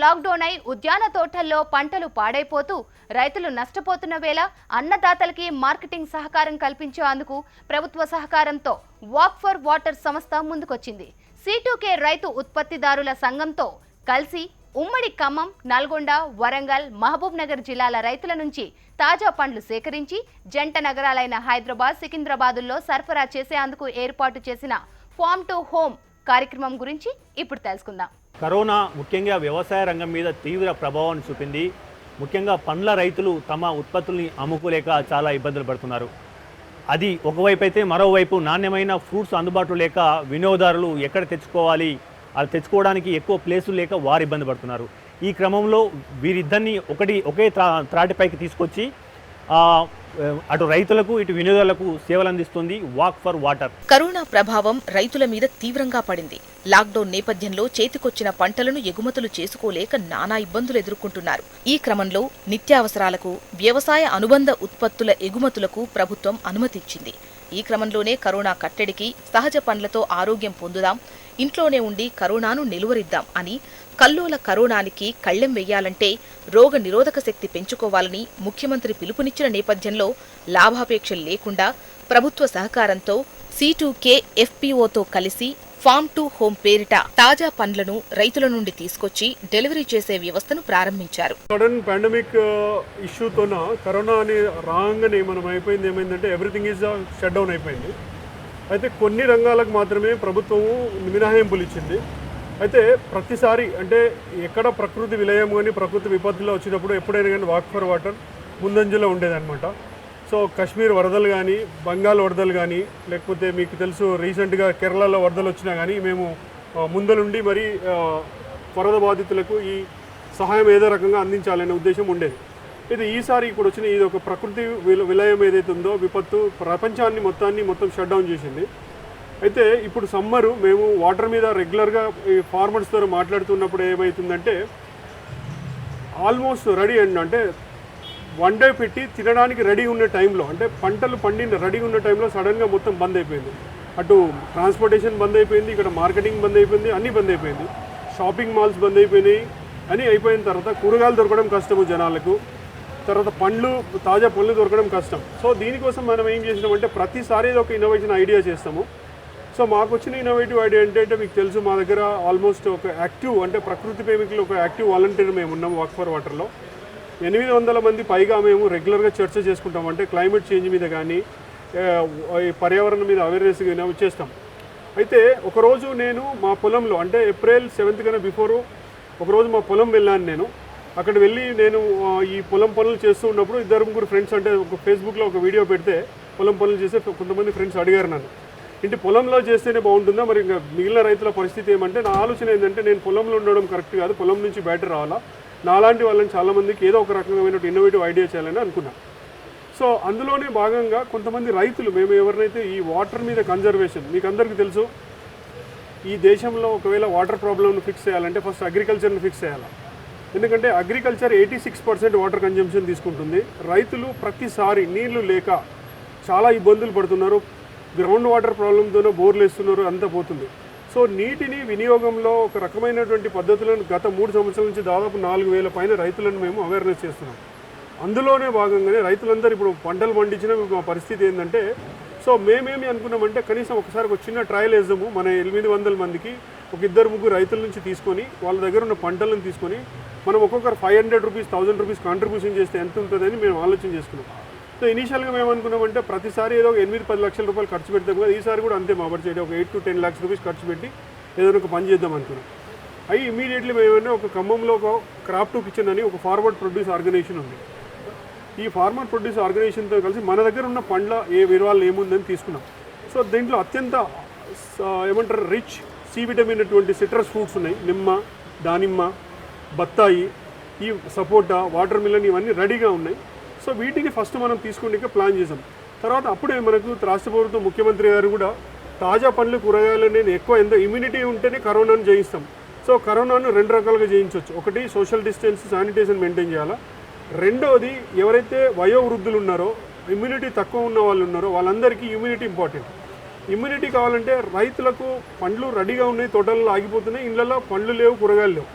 Lockdown అయి ఉద్యాన తోటల్లో పంటలు పాడైపోతూ రైతులు నష్టపోతున్న వేళ అన్నదాతలకి మార్కెటింగ్ సహకారం కల్పించేందుకు ప్రభుత్వ సహకారంతో వాక్ ఫర్ వాటర్ సంస్థ ముందుకొచ్చింది. సీటూకే రైతు ఉత్పత్తిదారుల సంఘంతో కలిసి ఉమ్మడి ఖమ్మం నల్గొండ వరంగల్ మహబూబ్ నగర్ జిల్లాల రైతుల నుంచి తాజా పండ్లు సేకరించి జంట నగరాలైన హైదరాబాద్ సికింద్రాబాదుల్లో సరఫరా చేసేందుకు ఏర్పాటు చేసిన ఫామ్ టు హోమ్ కార్యక్రమం గురించి ఇప్పుడు తెలుసుకుందాం. కరోనా ముఖ్యంగా వ్యవసాయ రంగం మీద తీవ్ర ప్రభావాన్ని చూపింది. ముఖ్యంగా పండ్ల రైతులు తమ ఉత్పత్తుల్ని అమ్ముకోలేక చాలా ఇబ్బందులు పడుతున్నారు. అది ఒకవైపు అయితే మరోవైపు నాణ్యమైన ఫ్రూట్స్ అందుబాటులో లేక వినియోగదారులు ఎక్కడ తెచ్చుకోవాలి అది తెచ్చుకోవడానికి ఎక్కువ ప్లేసులు లేక వారు ఇబ్బంది పడుతున్నారు. ఈ క్రమంలో వీరిద్దరిని ఒకటి ఒకే త్రా త్రాటిపైకి తీసుకొచ్చి అటు రైతులకు ఇటు వినియోగదారులకు సేవలు అందిస్తుంది వాక్ ఫర్ వాటర్. కరోనా ప్రభావం రైతుల మీద తీవ్రంగా పడింది. లాక్డౌన్ నేపథ్యంలో చేతికొచ్చిన పంటలను ఎగుమతులు చేసుకోలేక నానా ఇబ్బందులు ఎదుర్కొంటున్నారు. ఈ క్రమంలో నిత్యావసరాలకు వ్యవసాయ అనుబంధ ఉత్పత్తుల ఎగుమతులకు ప్రభుత్వం అనుమతిచ్చింది. ఈ క్రమంలోనే కరోనా కట్టడికి సహజ పండ్లతో ఆరోగ్యం పొందుదాం ఇంట్లోనే ఉండి కరోనాను నిలువరిద్దాం అని కల్లోల కరోనానికి కళ్ళెం వెయ్యాలంటే రోగ నిరోధక శక్తి పెంచుకోవాలని ముఖ్యమంత్రి పిలుపునిచ్చిన నేపథ్యంలో లాభాపేక్ష లేకుండా ప్రభుత్వ సహకారంతో సీటూకే ఎఫ్పీఓతో కలిసి ఫామ్ టు హోమ్ పేరిట తాజా పండ్లను రైతుల నుండి తీసుకొచ్చి డెలివరీ చేసే వ్యవస్థను ప్రారంభించారు. సడన్ పాండమిక్ ఇష్యూతోన కరోనా అని రాగానే మనం అయిపోయింది ఏమైందంటే ఎవ్రీథింగ్ ఈజ్ షట్ డౌన్ అయిపోయింది. అయితే కొన్ని రంగాలకు మాత్రమే ప్రభుత్వము మినహాయింపులు ఇచ్చింది. అయితే ప్రతిసారి అంటే ఎక్కడ ప్రకృతి విలయం కానీ ప్రకృతి విపత్తులు వచ్చినప్పుడు ఎప్పుడైనా కానీ వాక్ ఫర్ వాటర్ ముందంజలో ఉండేదన్నమాట. సో కాశ్మీర్ వరదలు కానీ బంగాల్ వరదలు కానీ లేకపోతే మీకు తెలుసు రీసెంట్గా కేరళలో వరదలు వచ్చినా కానీ మేము ముందలుండి మరి వరద బాధితులకు ఈ సహాయం ఏదో రకంగా అందించాలనే ఉద్దేశం ఉండేది. ఇది ఈసారి ఇప్పుడు వచ్చిన ఇది ఒక ప్రకృతి విలయం ఏదైతే ఉందో విపత్తు ప్రపంచాన్ని మొత్తాన్ని మొత్తం షట్ డౌన్ చేసింది. అయితే ఇప్పుడు సమ్మరు మేము వాటర్ మీద రెగ్యులర్గా ఈ ఫార్మర్స్తో మాట్లాడుతున్నప్పుడు ఏమవుతుందంటే ఆల్మోస్ట్ రెడీ అండి. అంటే వన్ డే పెట్టి తినడానికి రెడీ ఉన్న టైంలో అంటే పంటలు పండిన రెడీ ఉన్న టైంలో సడన్గా మొత్తం బంద్ అయిపోయింది. అటు ట్రాన్స్పోర్టేషన్ బంద్ అయిపోయింది ఇక్కడ మార్కెటింగ్ బంద్ అయిపోయింది అన్నీ బంద్ అయిపోయింది. షాపింగ్ మాల్స్ బంద్ అయిపోయినాయి. అని అయిపోయిన తర్వాత కూరగాయలు దొరకడం కష్టము జనాలకు. తర్వాత పండ్లు తాజా పండ్లు దొరకడం కష్టం. సో దీనికోసం మనం ఏం చేసినామంటే ప్రతిసారి ఒక ఇన్నోవేషన్ ఐడియా చేస్తాము. సో మాకు వచ్చిన ఇన్నోవేటివ్ ఐడియా ఏంటంటే మీకు తెలుసు మా దగ్గర ఆల్మోస్ట్ ఒక యాక్టివ్ అంటే ప్రకృతి ప్రేమికులు ఒక యాక్టివ్ వాలంటీర్ మేము ఉన్నాం వాక్ ఫర్ వాటర్లో ఎనిమిది వందల మంది పైగా మేము రెగ్యులర్గా చర్చ చేసుకుంటాం అంటే క్లైమేట్ చేంజ్ మీద కానీ పర్యావరణం మీద అవేర్నెస్ కానీ చేస్తాం. అయితే ఒకరోజు నేను మా పొలంలో అంటే ఏప్రిల్ సెవెంత్ కన్నా బిఫోరు ఒకరోజు మా పొలం వెళ్ళాను నేను. అక్కడ వెళ్ళి నేను ఈ పొలం పనులు చేస్తూ ఉన్నప్పుడు ఇద్దరు ముగ్గురు ఫ్రెండ్స్ అంటే ఒక ఫేస్బుక్లో ఒక వీడియో పెడితే పొలం పనులు చేస్తే కొంతమంది ఫ్రెండ్స్ అడిగారు నన్ను. ఇంటి పొలంలో చేస్తేనే బాగుంటుందా? మరి ఇంకా మిగిలిన రైతుల పరిస్థితి ఏమంటే నా ఆలోచన ఏంటంటే నేను పొలంలో ఉండడం కరెక్ట్ కాదు పొలం నుంచి బయట రావాలా? నాలాంటి వాళ్ళని చాలామందికి ఏదో ఒక రకమైన ఇన్నోవేటివ్ ఐడియా చేయాలని అనుకున్నా. సో అందులోనే భాగంగా కొంతమంది రైతులు మేము ఎవరినైతే ఈ వాటర్ మీద కన్జర్వేషన్ మీకు అందరికీ తెలుసు ఈ దేశంలో ఒకవేళ వాటర్ ప్రాబ్లమ్ను ఫిక్స్ చేయాలంటే ఫస్ట్ అగ్రికల్చర్ని ఫిక్స్ చేయాలి? ఎందుకంటే agriculture eighty six percent water consumption తీసుకుంటుంది. రైతులు ప్రతిసారి నీళ్ళు లేక చాలా ఇబ్బందులు పడుతున్నారు. గ్రౌండ్ వాటర్ ప్రాబ్లంతోనే బోర్లు వేస్తున్నారు అంతా పోతుంది. సో నీటిని వినియోగంలో ఒక రకమైనటువంటి పద్ధతులను గత మూడు సంవత్సరాల నుంచి దాదాపు నాలుగు వేల పైన రైతులను మేము అవేర్నెస్ చేస్తున్నాం. అందులోనే భాగంగానే రైతులందరూ ఇప్పుడు పంటలు పండించిన మా పరిస్థితి ఏంటంటే సో మేమేమి అనుకున్నామంటే కనీసం ఒకసారి ఒక చిన్న ట్రయల్ వేద్దాము మన ఎనిమిది వందల మందికి ఒక ఇద్దరు ముగ్గురు రైతుల నుంచి తీసుకొని వాళ్ళ దగ్గర ఉన్న పంటలను తీసుకొని మనం ఒక్కొక్కరు five hundred rupees thousand rupees contribution చేస్తే ఎంత ఉంటుందని మేము ఆలోచన చేసుకున్నాం. సో ఇనీషియల్గా మేము అనుకున్నామంటే ప్రతిసారి ఏదో ఒక ఎనిమిది పది లక్షల రూపాయలు ఖర్చు పెడతాం కదా ఈసారి కూడా అంతే మా బడ్జెట్ ఒక eight to ten lakhs rupees ఖర్చు పెట్టి ఏదైనా ఒక పని చేద్దాం అనుకున్నాం. అవి ఇమీడియట్లీ మేము ఒక ఖమ్మంలో ఒక క్రాప్ టు కిచెన్ అని ఒక ఫార్వర్డ్ ప్రొడ్యూస్ ఆర్గనైజేషన్ ఉంది. ఈ ఫార్మర్ ప్రొడ్యూస్ ఆర్గనైజేషన్తో కలిసి మన దగ్గర ఉన్న పండ్ల ఏ విరవాళ్ళు ఏముందని తీసుకున్నాం. సో దీంట్లో అత్యంత స- ఏమంటారు రిచ్ సి విటమిన్ అటువంటి సిట్రస్ ఫ్రూట్స్ ఉన్నాయి. నిమ్మ దానిమ్మ బత్తాయి ఈ సపోటా వాటర్ మిలన్ ఇవన్నీ రెడీగా ఉన్నాయి. సో వీటిని ఫస్ట్ మనం తీసుకుంటే ప్లాన్ చేసాం తర్వాత అప్పుడే మనకు రాష్ట్ర ప్రభుత్వం ముఖ్యమంత్రి గారు కూడా తాజా పండ్లు కూరగాయలు నేను ఎక్కువ ఎంత ఇమ్యూనిటీ ఉంటేనే కరోనాను జయిస్తాం. సో కరోనాను రెండు రకాలుగా జయించవచ్చు. ఒకటి సోషల్ డిస్టెన్స్ శానిటేషన్ మెయింటైన్ చేయాలా. రెండవది ఎవరైతే వయోవృద్ధులు ఉన్నారో ఇమ్యూనిటీ తక్కువ ఉన్న వాళ్ళు ఉన్నారో వాళ్ళందరికీ ఇమ్యూనిటీ ఇంపార్టెంట్ ఇమ్యూనిటీ కావాలంటే రైతులకు పండ్లు రెడీగా ఉన్నాయి తోటల్లో ఆగిపోతున్నాయి. ఇళ్ళల్లో పండ్లు లేవు కూరగాయలు లేవు.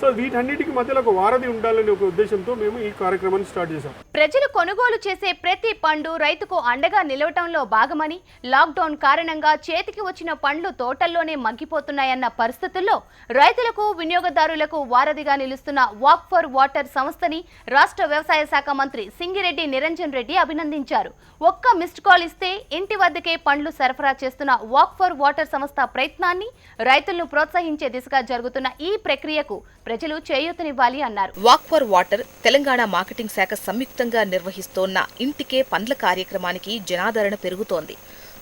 సో వీటన్నిటికి మధ్యలో ఒక వారధి ఉండాలనే ఒక ఉద్దేశంతో మేము ఈ కార్యక్రమాన్ని స్టార్ట్ చేశాం. ప్రజలు కొనుగోలు చేసే ప్రతి పండు రైతుకు అండగా నిలవటంలో భాగమని లాక్డౌన్ కారణంగా చేతికి వచ్చిన పండ్లు తోటల్లోనే మగ్గిపోతున్నాయన్న పరిస్థితుల్లో రైతులకు వినియోగదారులకు వారధిగా నిలుస్తున్న వాక్ ఫర్ వాటర్ సంస్థని రాష్ట్ర వ్యవసాయ శాఖ మంత్రి సింగిరెడ్డి నిరంజన్ రెడ్డి అభినందించారు. ఒక్క మిస్డ్ కాల్ ఇస్తే ఇంటి వద్దకే పండ్లు సరఫరా చేస్తున్న వాక్ ఫర్ వాటర్ సంస్థ ప్రయత్నాన్ని రైతులను ప్రోత్సహించే దిశగా జరుగుతున్న ఈ ప్రక్రియకు ప్రజలు చేయూతనివ్వాలి అన్నారు. Walk for water Telangana marketing శాఖ సంయుక్తంగా నిర్వహిస్తోన్న ఇంటికే పండ్ల కార్యక్రమానికి జనాదరణ పెరుగుతోంది.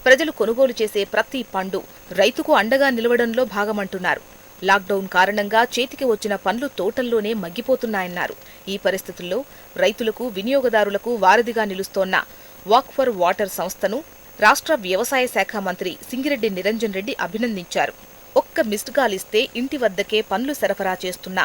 ప్రజలు కొనుగోలు చేసే ప్రతి పండు రైతుకు అండగా నిలవడంలో భాగమంటున్నారు. లాక్డౌన్ కారణంగా చేతికి వచ్చిన పండ్లు తోటల్లోనే మగ్గిపోతున్నాయన్నారు. ఈ పరిస్థితుల్లో రైతులకు వినియోగదారులకు వారధిగా నిలుస్తోన్న వాక్ ఫర్ వాటర్ సంస్థను రాష్ట్ర వ్యవసాయ శాఖ మంత్రి సింగిరెడ్డి నిరంజన్ రెడ్డి అభినందించారు. ఒక్క మిస్డ్ కాల్ ఇస్తే ఇంటి వద్దకే పండ్లు సరఫరా చేస్తున్న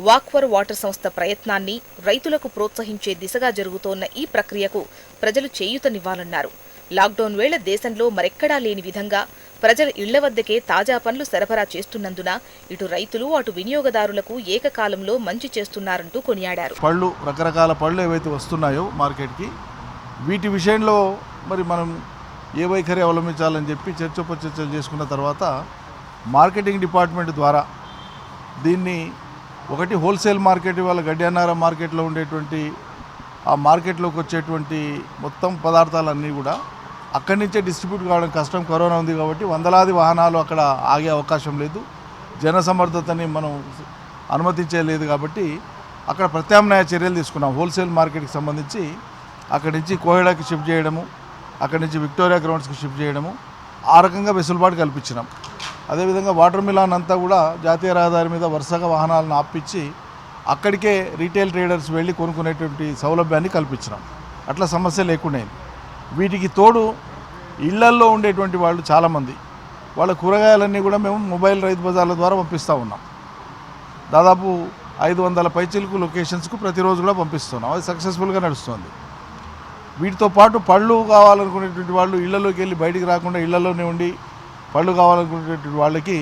వాక్వర్ వాటర్ సంస్థ ప్రయత్నాన్ని రైతులకు ప్రోత్సహించే దిశగా జరుగుతోన్న ఈ ప్రక్రియకు ప్రజలు చేయూతనివ్వాలన్నారు లాక్డౌన్ వేళ దేశంలో మరెక్కడా లేని విధంగా ప్రజల ఇళ్ళ వద్దకే తాజా పండ్లు సరఫరా చేస్తున్నందున ఇటు రైతులు అటు వినియోగదారులకు ఏకకాలంలో మంచి చేస్తున్నారంటూ కొనియాడారు. పళ్ళు రకరకాల పళ్ళు ఏవైతే వస్తున్నాయో మార్కెట్కి వీటి విషయంలో మరి మనం ఏ వైఖరి అవలంబించాలని చెప్పి చర్చోపచర్చలు చేసుకున్న తర్వాత మార్కెటింగ్ డిపార్ట్మెంట్ ద్వారా దీన్ని ఒకటి హోల్సేల్ మార్కెట్ వాళ్ళ గడ్డియానార మార్కెట్లో ఉండేటువంటి ఆ మార్కెట్లోకి వచ్చేటువంటి మొత్తం పదార్థాలన్నీ కూడా అక్కడి నుంచే డిస్ట్రిబ్యూట్ కావడం కష్టం. కరోనా ఉంది కాబట్టి వందలాది వాహనాలు అక్కడ ఆగే అవకాశం లేదు. జనసమర్థతని మనం అనుమతించలేదు కాబట్టి అక్కడ ప్రత్యామ్నాయ చర్యలు తీసుకున్నాం. హోల్సేల్ మార్కెట్కి సంబంధించి అక్కడి నుంచి కోహెడాకి షిఫ్ట్ చేయడము అక్కడి నుంచి విక్టోరియా గ్రౌండ్స్కి షిఫ్ట్ చేయడము ఆ రకంగా వెసులుబాటు కల్పించినాం. అదేవిధంగా వాటర్ మిలాన్ అంతా కూడా జాతీయ రహదారి మీద వరుసగా వాహనాలను ఆపించి అక్కడికే రీటైల్ ట్రేడర్స్ వెళ్ళి కొనుక్కునేటువంటి సౌలభ్యాన్ని కల్పించినాం. అట్లా సమస్య లేకుండా వీటికి తోడు ఇళ్ళల్లో ఉండేటువంటి వాళ్ళు చాలామంది. వాళ్ళ కూరగాయలన్నీ కూడా మేము మొబైల్ రైతు బజార్ల ద్వారా పంపిస్తూ ఉన్నాం. దాదాపు ఐదు వందల పైచిలకు లొకేషన్స్కు ప్రతిరోజు కూడా పంపిస్తున్నాం. అది సక్సెస్ఫుల్గా నడుస్తుంది. వీటితో పాటు పళ్ళు కావాలనుకునేటువంటి వాళ్ళు ఇళ్ళలోకి వెళ్ళి బయటికి రాకుండా ఇళ్ళలోనే ఉండి పళ్ళు కావాలనుకునేటువంటి వాళ్ళకి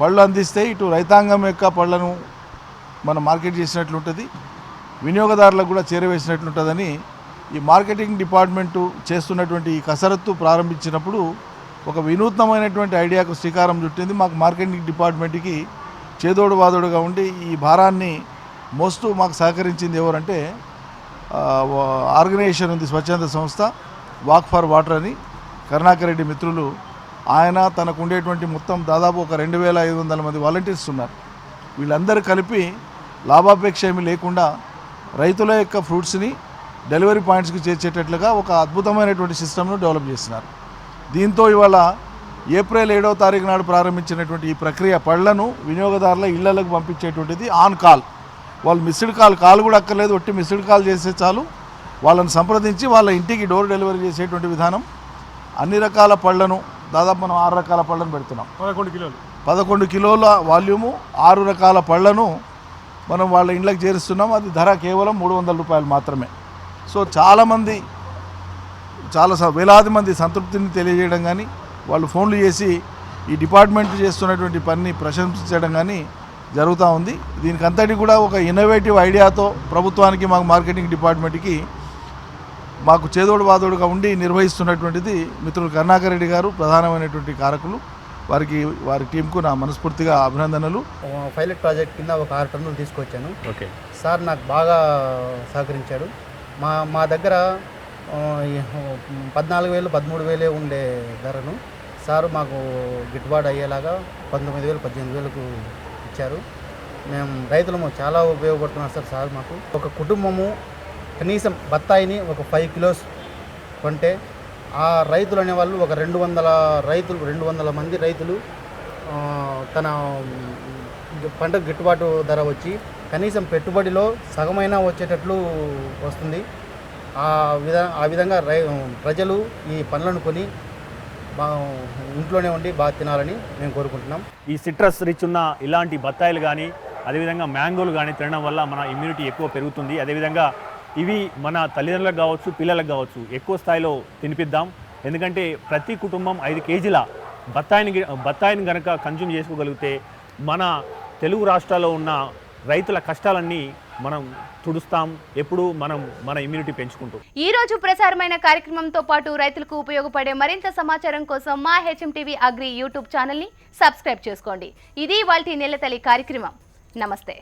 పళ్ళు అందిస్తే ఇటు రైతాంగం యొక్క పళ్ళను మనం మార్కెట్ చేసినట్లుంటుంది వినియోగదారులకు కూడా చేరవేసినట్లుంటుందని ఈ మార్కెటింగ్ డిపార్ట్మెంటు చేస్తున్నటువంటి ఈ కసరత్తు ప్రారంభించినప్పుడు ఒక వినూత్నమైనటువంటి ఐడియాకు శ్రీకారం చుట్టింది. మాకు మార్కెటింగ్ డిపార్ట్మెంట్కి చేదోడు వాదోడుగా ఉండి ఈ భారాన్ని మోస్తూ మాకు సహకరించింది ఎవరంటే ఆర్గనైజేషన్ ఉంది స్వచ్ఛంద సంస్థ వాక్ ఫర్ వాటర్ అని కరుణాకర్ రెడ్డి మిత్రులు ఆయన తనకు ఉండేటువంటి మొత్తం దాదాపు ఒక రెండు వేల ఐదు వందల మంది వాలంటీర్స్ ఉన్నారు. వీళ్ళందరూ కలిపి లాభాపేక్ష ఏమీ లేకుండా రైతుల యొక్క ఫ్రూట్స్ని డెలివరీ పాయింట్స్కి చేర్చేటట్లుగా ఒక అద్భుతమైనటువంటి సిస్టమ్ను డెవలప్ చేస్తున్నారు. దీంతో ఇవాళ ఏప్రిల్ ఏడవ తారీఖు నాడు ప్రారంభించినటువంటి ఈ ప్రక్రియ పళ్ళను వినియోగదారుల ఇళ్ళకు పంపించేటువంటిది ఆన్ కాల్ వాళ్ళు మిస్డ్ కాల్ కాల్ కూడా అక్కర్లేదు ఒట్టి మిస్డ్ కాల్ చేస్తే చాలు. వాళ్ళని సంప్రదించి వాళ్ళ ఇంటికి డోర్ డెలివరీ చేసేటువంటి విధానం. అన్ని రకాల పళ్ళను దాదాపు మనం ఆరు రకాల పళ్ళను పెడుతున్నాం. పదకొండు కిలోలు. పదకొండు కిలోల వాల్యూము ఆరు రకాల పళ్ళను మనం వాళ్ళ ఇండ్లకు చేరుస్తున్నాం. అది ధర కేవలం మూడు వందల రూపాయలు మాత్రమే. సో చాలామంది చాలా వేలాది మంది సంతృప్తిని తెలియజేయడం కానీ వాళ్ళు ఫోన్లు చేసి ఈ డిపార్ట్మెంట్ చేస్తున్నటువంటి పనిని ప్రశంసించడం కానీ జరుగుతూ ఉంది. దీనికి అంతటి కూడా ఒక ఇన్నోవేటివ్ ఐడియాతో ప్రభుత్వానికి మాకు మార్కెటింగ్ డిపార్ట్మెంట్కి మాకు చేదోడు వాదోడుగా ఉండి నిర్వహిస్తున్నటువంటిది మిత్రులు కరుణాకర్ రెడ్డి గారు ప్రధానమైనటువంటి కారకులు. వారికి వారి టీంకు నా మనస్ఫూర్తిగా అభినందనలు. పైలట్ ప్రాజెక్ట్ కింద ఒక ఆరు టన్నులు తీసుకొచ్చాను. ఓకే. సార్ నాకు బాగా సహకరించాడు. మా మా దగ్గర పద్నాలుగు వేలు పదమూడు వేలే ఉండే ధరను సారు మాకు గిట్టుబాటు అయ్యేలాగా పంతొమ్మిది వేలు పద్దెనిమిది వేలకు ఇచ్చారు. మేము రైతులము చాలా ఉపయోగపడుతున్నారు సార్ సార్ మాకు. ఒక కుటుంబము కనీసం బత్తాయిని ఒక ఫైవ్ కిలోస్ కొంటే ఆ రైతులు అనేవాళ్ళు ఒక రెండు వందల రైతులు రెండు వందల మంది రైతులు తన పంటకు పంట గిట్టుబాటు ధర వచ్చి కనీసం పెట్టుబడిలో సగమైనా వచ్చేటట్లు వస్తుంది. ఆ విధ ఆ విధంగా రై ప్రజలు ఈ పండ్లను కొని బా ఇంట్లోనే ఉండి బాగా తినాలని మేము కోరుకుంటున్నాం. ఈ సిట్రస్ రిచ్ ఉన్న ఇలాంటి బత్తాయిలు కానీ అదేవిధంగా మ్యాంగోలు కానీ తినడం వల్ల మన ఇమ్యూనిటీ ఎక్కువ పెరుగుతుంది. అదేవిధంగా ఇవి మన తల్లిదండ్రులకు కావచ్చు పిల్లలకు కావచ్చు ఎక్కువ స్థాయిలో తినిపిద్దాం. ఎందుకంటే ప్రతి కుటుంబం ఐదు కేజీల బత్తాయిని బత్తాయిని కనుక కన్జ్యూమ్ చేసుకోగలిగితే మన తెలుగు రాష్ట్రాల్లో ఉన్న రైతుల కష్టాలన్నీ మనం తుడుస్తాం. ఎప్పుడు మనం మన ఇమ్యూనిటీ పెంచుకుంటూ. ఈ రోజు ప్రసారమైన కార్యక్రమంతో పాటు రైతులకు ఉపయోగపడే మరింత సమాచారం కోసం మా హెచ్ఎం టీవీ అగ్రి యూట్యూబ్ ఛానల్ని సబ్స్క్రైబ్ చేసుకోండి. ఇది వాళ్ళ నెలతల్లి కార్యక్రమం. నమస్తే.